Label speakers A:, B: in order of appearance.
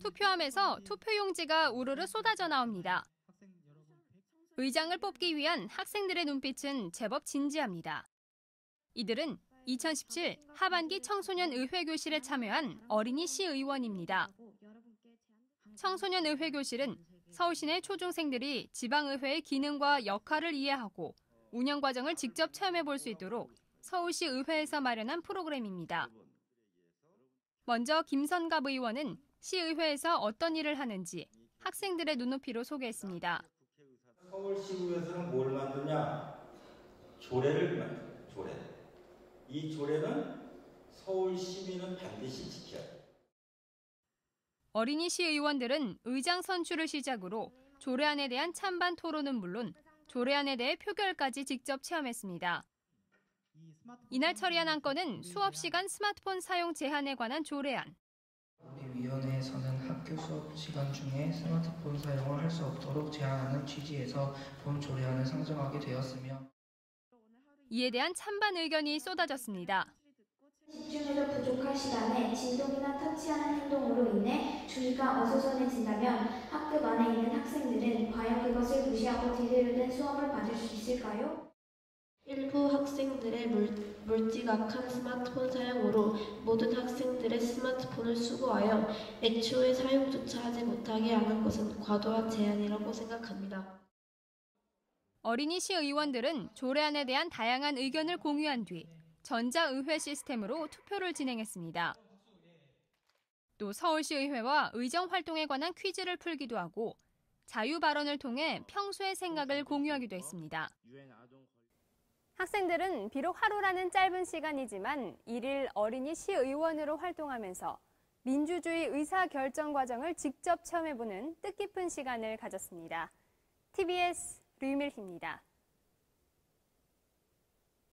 A: 투표함에서 투표용지가 우르르 쏟아져 나옵니다. 의장을 뽑기 위한 학생들의 눈빛은 제법 진지합니다. 이들은 2017 하반기 청소년 의회 교실에 참여한 어린이 시의원입니다. 청소년 의회 교실은 서울시내 초중생들이 지방의회의 기능과 역할을 이해하고 운영 과정을 직접 체험해 볼 수 있도록 서울시 의회에서 마련한 프로그램입니다. 먼저 김선갑 의원은 시의회에서 어떤 일을 하는지 학생들의 눈높이로 소개했습니다.
B: 서울시의회에서는 뭘 만드냐? 조례를 만들어요. 조례. 이 조례는 서울 시민은 반드시 지켜야 돼요.
A: 어린이 시의원들은 의장 선출을 시작으로 조례안에 대한 찬반 토론은 물론 조례안에 대해 표결까지 직접 체험했습니다. 이날 처리한 한 건은 수업 시간 스마트폰 사용 제한에 관한 조례안.
C: 우리 위원회에서는 학교 수업 시간 중에 스마트폰 사용을 할 수 없도록 제한하는 취지에서 본 조례안을 상정하게 되었으며
A: 이에 대한 찬반 의견이 쏟아졌습니다.
D: 집중해도 부족할 시간에 진동이나 터치하는 행동으로 인해 주의가 어수선해진다면 학급 안에 있는 학생들은 과연 그것을 무시하고 제대로 된 수업을 받을 수 있을까요?
E: 일부 학생들의 물, 물지각한 스마트폰 사용으로 모든 학생들의 스마트폰을 수거하여 애초에 사용조차 하지 못하게 하는 것은 과도한 제한이라고 생각합니다.
A: 어린이 시 의원들은 조례안에 대한 다양한 의견을 공유한 뒤 전자의회 시스템으로 투표를 진행했습니다. 또 서울시 의회와 의정 활동에 관한 퀴즈를 풀기도 하고 자유 발언을 통해 평소의 생각을 공유하기도 했습니다. 학생들은 비록 하루라는 짧은 시간이지만 일일 어린이 시의원으로 활동하면서 민주주의 의사 결정 과정을 직접 체험해보는 뜻깊은 시간을 가졌습니다. TBS 류밀희입니다.